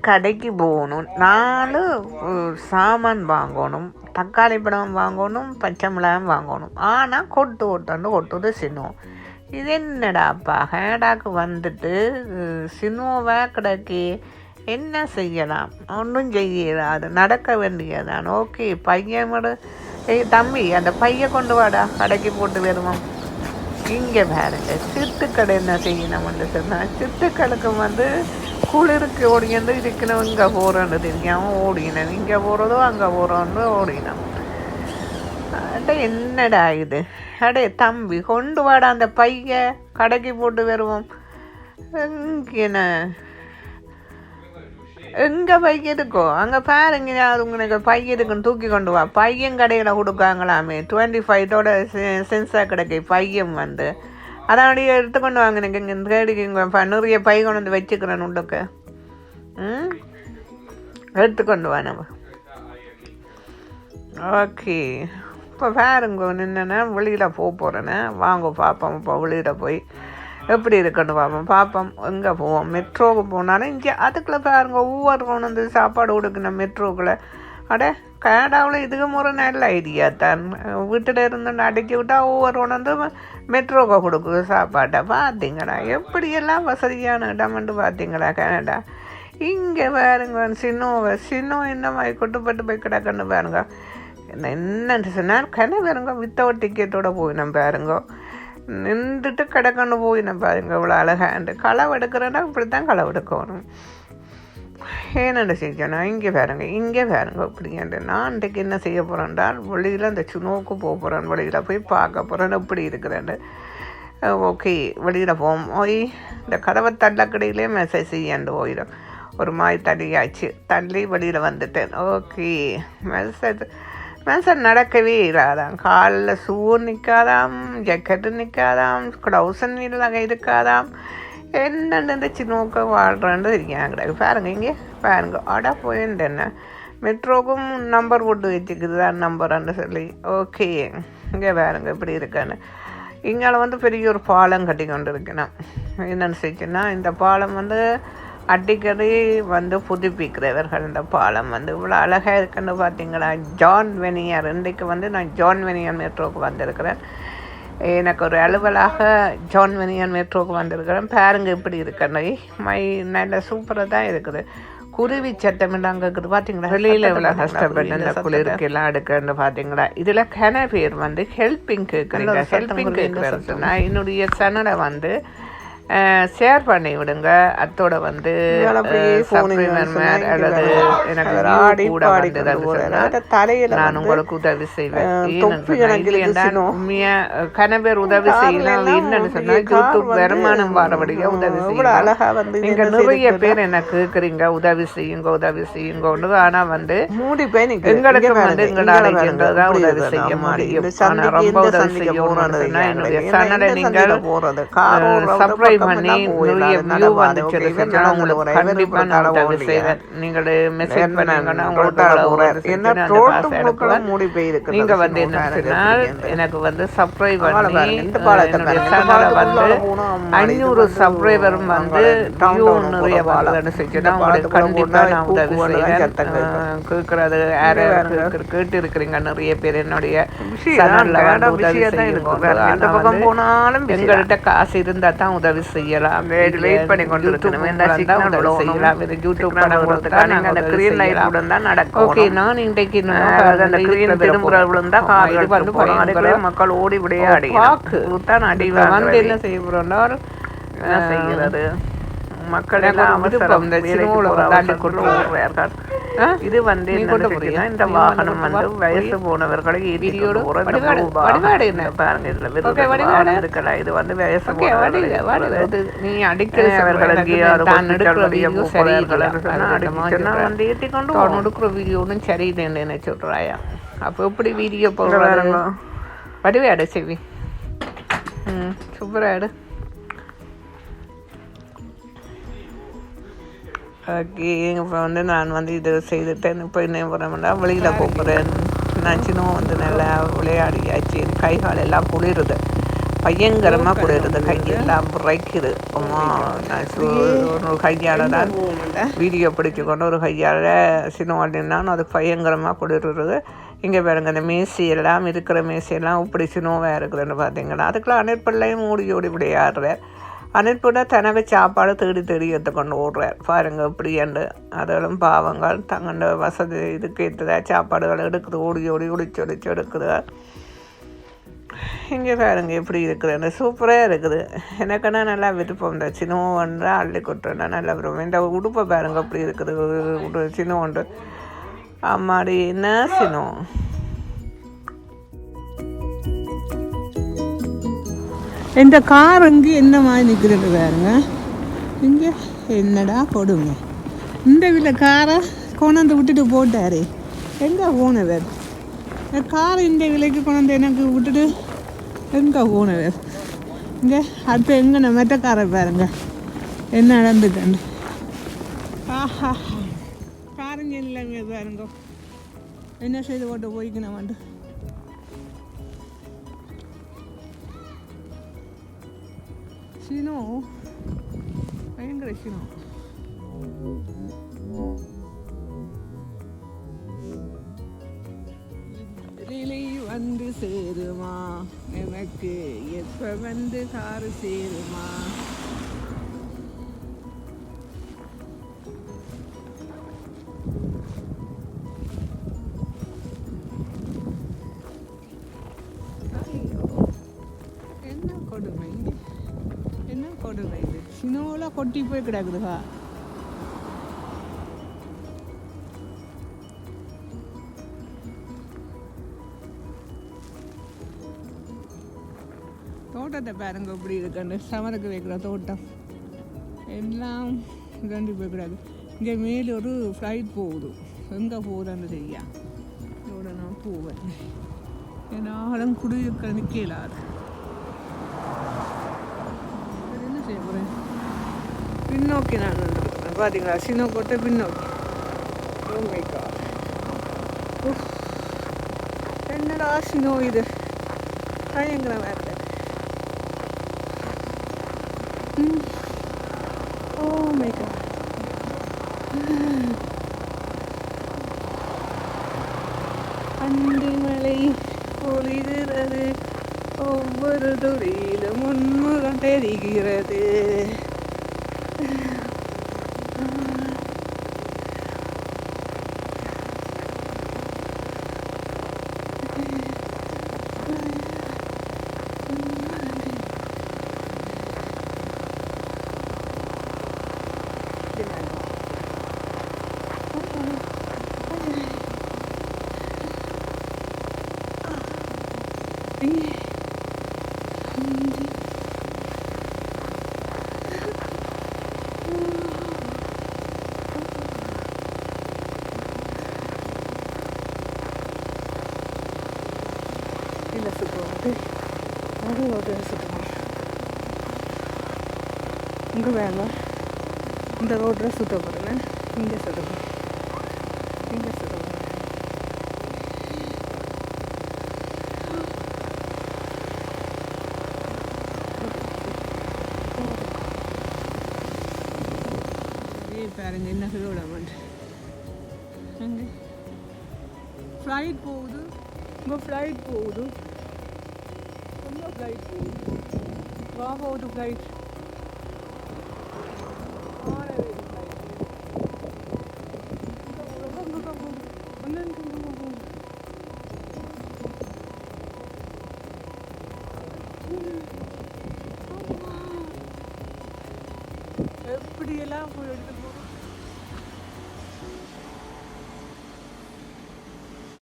கடைக்கு போகணும். நாலு சாமான் வாங்கணும் தக்காளி பழம் வாங்கணும் பச்சை மிளகாய் வாங்கணும். ஆனால் கொட்டு கொட்டாண்டு கொட்டுது சின்னம் இது என்னடாப்பா ஹேடாக்கு வந்துட்டு அஹ், சின்னோவா என்ன செய்யலாம்? ஒன்றும் செய்யலாது நடக்க வேண்டியதான் ஓகே பையன் விட ஏய் தம்பி அந்த பையன் கொண்டு வாடா கடைக்கு போட்டு வருவோம். இங்கே பாருங்க சித்துக்கடை என்ன செய்யணும்னு சொன்னால் சித்துக்கடைக்கு வந்து குளிருக்கு ஓடிந்து இருக்கணும் இங்கே போகிறோன்னு தெரியாமல் ஓடினேன். இங்கே போகிறதோ அங்கே போகிறோன்னு ஓடினோம் அட என்னடா இது? அடே தம்பி கொண்டு வாடா அந்த பைய. கடைக்கு போட்டு வருவோம். எங்கன? எங்கே பைய இருக்கோ அங்கே பாருங்க அது உங்களுக்கு பைய இருக்குன்னு தூக்கி கொண்டு வா. பையன் கடையில் கொடுக்காங்களாமே. டுவெண்ட்டி ஃபைவோட சென்சார் கிடைக்கு பையன் வந்து. அதனுடைய எடுத்துக்கொண்டு வாங்க நீங்கள் இங்கே தேடிக்கிங்க ப- நிறைய பை கொண்டு வந்து வச்சுக்கிறேன் உள்ளுக்கு ம் எடுத்துக்கொண்டு வா நம்ம ஓகே இப்போ பாருங்க என்னென்னா வெளியில் போக போகிறேன்னு வாங்க பார்ப்போம் இப்போ வெளியில் போய் எப்படி இருக்குன்னு பார்ப்போம் பார்ப்போம் எங்கே போவோம் மெட்ரோவுக்கு போனாலும் இங்கே அதுக்குள்ளே பாருங்க ஒவ்வொரு கொண்டு வந்து சாப்பாடு கொடுக்கணும் மெட்ரோக்குள்ளே அட கனடாவில் இதுக்கு ஒரு நல்ல ஐடியா தான். வீட்டில் இருந்து அடிச்சு விட்டால் ஒவ்வொரு கொண்டு வந்து மெட்ரோக்கு கொடுக்குது சாப்பாட்டை. பார்த்தீங்களா எப்படியெல்லாம் வசதியான இடம்னு பார்த்தீங்களா கனடா இங்கே பாருங்க சின்னோவை சின்னோ இந்த மாதிரி கொட்டுப்பட்டு போய் கிடக்குன்னு பாருங்க. என்னன்னு சொன்னால் கன பாருங்க வித்தவுட் டிக்கெட்டோட போயினோம் பாருங்க. நின்றுட்டு கிடக்குன்னு போயினோம் பாருங்க இவ்வளோ அழகாண்டு களவு எடுக்கிறேன்னா இப்படி தான் களவு எடுக்கணும். என்னென்ன செஞ்சேன்னா இங்கே பாருங்க இங்கே பாருங்க இப்படின்ட்டு நான் இன்றைக்கு என்ன செய்ய போகிறேன்டால் வெளியில் அந்த சுனோவுக்கு போக போகிறேன் வெளியில் போய் பார்க்க போகிறேன் எப்படி இருக்கிறேன்னு ஓகே வெளியில் போவோம். போய் இந்த கதவை தள்ளக்கடையிலே மெசேஜ் செய்யாண்டு போயிடும் ஒரு மாதிரி தள்ளியாச்சு. தள்ளி வெளியில் வந்துட்டேன். ஓகே மெசேஜ் மெசேஜ் நடக்கவே இல்லாதான் காலில் ஷூ நிற்காதாம் ஜக்கெட்டு நிற்காதாம் க்ளவுசன் இல்லாத இருக்காதாம். என்னென்னு இந்த நோக்க வாழ்கிறேன்னு தெரியும் கிடையாது பாருங்க இங்கே பாருங்க. அடா போயிட்டு என்ன? மெட்ரோக்கும் நம்பர் போட்டு வச்சுக்குது தான் நம்பர்ன்னு சொல்லி. ஓகே இங்கே பாருங்க இப்படி இருக்கான்னு இங்கால வந்து பெரிய ஒரு பாலம் கட்டி கொண்டு இருக்கணும் என்னென்னு சொல்லிச்சுன்னா இந்த பாலம் வந்து அடிக்கடி வந்து புதுப்பிக்கிறவர்கள் இந்த பாலம் வந்து இவ்வளோ அழகாக இருக்குன்னு பார்த்தீங்களா ஜான் வெனியர் இன்றைக்கு வந்து நான் ஜான் வெனியர் மெட்ரோக்கு வந்திருக்கிறேன். எனக்கு ஒரு அலுவலாக ஜான் வெனியன் மெட்ரோக்கு வந்திருக்கிறேன். பாருங்க இப்படி இருக்கணும். மை நல்ல சூப்பராக தான் இருக்குது. குருவி சட்டம் இருக்குது. பார்த்தீங்களா வெளியில் இவ்வளோ கஷ்டப்பட்டு இந்த குளிருக்கு எல்லாம் எடுக்கன்னு பார்த்தீங்களா இதில் கன பேர் வந்து ஹெல்பிங் கேட்குறீங்க ஹெல்பிங் கேட்குறேன்னு சொன்னால் என்னுடைய சேனலை வந்து ஷேர் பண்ணி விடுங்க அத்தோட வந்து அல்லது எனக்கு கூட நான் உங்களுக்கு உதவி செய்வேன் உண்மையா கன பேர் உதவி செய்யலாம் அது என்னன்னு சொன்னா யூடியூப் வருமானம் வரபடியா உதவி செய்யலாம் நீங்க நிறைய பேர் என்ன கேக்குறீங்க உதவி செய்யுங்க உதவி செய்யுங்கன்னு ஆனா வந்து மூடி போய் நிக்குது. எங்களுக்கு வந்து எங்களால பாருங்க. உதவி செய்ய. முடியும் ஆனா ரொம்ப உதவி செய்யணும்னு. என்னுடைய சேனலை நீங்கள் போறது? சப்ஸ்கிரைப் பண்ணி. நிறைய வியூ வந்துச்சு உங்களுக்கு ஒரு கண்டிப்பா இவர் நான் உதவி தடவை செய்வேன் நீங்கள் மெசேஜ் பண்ணீங்கன்னா உங்களுக்கு உதவி என்ன ரோட்டு. மூடி போய் இருக்கிறது. நீங்க வந்து என்ன சொன்னால். எனக்கு வந்து சப்ஸ்கிரைப் பண்ணி இந்த என்னுடைய சேனலை வந்து ஐநூறு சப்ஸ்கிரைபரும் வந்து வியூ நிறைய. வருதுன்னு செஞ்சு இந்த நான் உங்களுக்கு பாலத்துக்குள்ள கண்டிப்பா போனா நான் உதவி செய்வேன் கேட்கறது யாரு கேட்டு இருக்கிறீங்க நிறைய பேர் என்னுடைய விஷயம் சேனல்ல வந்து உதவி பக்கம் போனாலும் எங்கள்கிட்ட காசு இருந்தா தான் உதவி செய்யலாம் Wait, wait பண்ணி கொண்டு இருக்கணும். இந்த யூடியூப் உதவி. செய்யலாம் இது படம் விடுறதுக்கு கொடுத்தா நீங்க நாங்க அந்த உதவி செய்யலாம். உடன் தான் நடக்கணும். ஓகே நான் இன்றைக்கு அந்த இதுக்குள்ள green வர திரும்புற போறேன். விழுந்தா ஆமா, கார் இது எடுத்து வந்து போறோம். அதுக்குள்ளே பயங்கர மக்கள் ஓடி விளையாடி பாக்கு. தான் அடி வந்து. என்ன செய்ய செய்கிறது மக்கள் எல்லாம். அவசரம்? இது வந்து? இந்த வாகனம் வந்து வயசு போனவர்களை பாருங்க இதுல இருக்கலாம். இது வந்து வயசு நீ அடிக்கடி அஹ் அவர்கள் சொல்ற எங்கேயோ எனக்கு அது தான் hospital எடுக்கிற வழியா வீடியோ போகிறார்கள் சரியில்லை. என்று சொன்னா அது அடிக்க நான் சொன்னா சொல்றேன். வந்து ஏற்றிக்கொண்டு தான் போகும். எடுக்கிற வீடியோனும் சரியில்லைன்னு என்ன சொல்றாயா அப்போ எப்படி வீடியோ பாருங்க. வடிவே அடை செவி ம் சூப்பராக இப்போ வந்து நான் வந்து இது செய்துட்டேன் இப்போ என்ன பண்ணுறேன்னா வெளியில் போகிறேன் நான் சின்ன வந்து நல்லா விளையாடியாச்சு. கை கால் எல்லாம் குளிருது. பயங்கரமாக குளிருது. கையெல்லாம் சு- ஒரு கையால் தான் வீடியோ பிடிச்சு கொண்டு ஒரு கையால் சினோவாட்டினான் அது பயங்கரமாக குளிருது. இங்கே பாருங்க இந்த மேசி எல்லாம் இருக்கிற மேசியெல்லாம் இப்படி சினோவாக இருக்குதுன்னு பார்த்தீங்கன்னா அதுக்கெல்லாம் அனிற்பிள்ளையும் ஓடி ஓடி விளையாடுறார் அனிற்புட தனக்கு சாப்பாடு தேடி தேடி எடுத்துக்கொண்டு ஓடுறார் பாருங்க இப்படியாண்டு அதெல்லாம் பாவங்கள் தங்கண்ட வசதி இதுக்கு ஏற்றதா சாப்பாடுகள் எடுக்குது ஓடி ஓடி ஒளிச்சு ஒளிச்சு எடுக்குது இங்கே பாருங்க எப்படி இருக்குது சூப்பராக இருக்குது எனக்குன்னா நல்லா விருப்பம் இந்த சின்னோன்ற அள்ளி கொட்டுறேன்னா நல்லா விருப்பம் இந்த உடுப்பை பாருங்க அப்படி இருக்குது உடு சின்னோண்டு அம்மாடி என்ன சினோ இந்த கார் இங்கே என்ன மாதிரி நிற்கிறது பாருங்க. இங்கே என்னடா கொடுங்க இந்த வீட்டில் காரை கொண்டாந்து விட்டுட்டு போட்டார். எங்கே போனவர்? இந்த கார் இந்த விலைக்கு கொண்டாந்து எனக்கு விட்டுட்டு எங்கே போனவர்? இங்கே அடுத்து எங்கே மெட்ட காரை பாருங்க. என்ன நடந்துக்கண்டு ஆஹா. காரங்க இல்லைங்க பாருங்க. என்ன செய்து போட்டு போய்க்கணும் வந்துட்டு சினோ பயங்கர சினோ ரிலை வந்து சேருமா? எனக்கு எப்ப வந்து காரு சேருமா? என்ன இது சினோலாம் கொட்டி போய் கிடக்குதுக்கா தோட்டத்தை பாருங்க இப்படி இருக்குன்னு. சமருக்கு வைக்கிற தோட்டம். எல்லாம் ரெண்டு போய் கிடக்கு. இங்கே மேலே ஒரு ஃப்ளைட் போகுது. எங்கே போகுதுன்னு தெரியா? இதோட நான் போவேன். என்னாலும் குடியிருக்க நிற்கலாது சரி, என்ன செய்ய போகிறேன் பின்னோக்கி நான் வந்துருக்கேன் பார்த்தீங்களா சின்ன கொட்டை பின்னோக்கி Oh my God. உஃப். என்னடா சினோ இது பயங்கரமா இருக்கு ம். Oh my God. அண்டு மலை பொழிகிறது ஒவ்வொரு துளியிலும் உன்முகம் தெரிகிறது இல்லை சுற்றுவோம் அது ஒரு சுற்றுவோம் இங்கே வேங்க இந்த ரோட்டில் சுற்ற போகிறேன் இங்கே சுற்றுவோம் இங்கே அப்படியே பாருங்க என்ன ரோட அங்கே. ஃப்ளைட் போகுது. இங்கே ஃப்ளைட் போகுது. ரொம்ப ஃப்ளைட் போகுது. வா போகுது ஃப்ளைட் எப்படியெல்லாம் போய் எடுத்து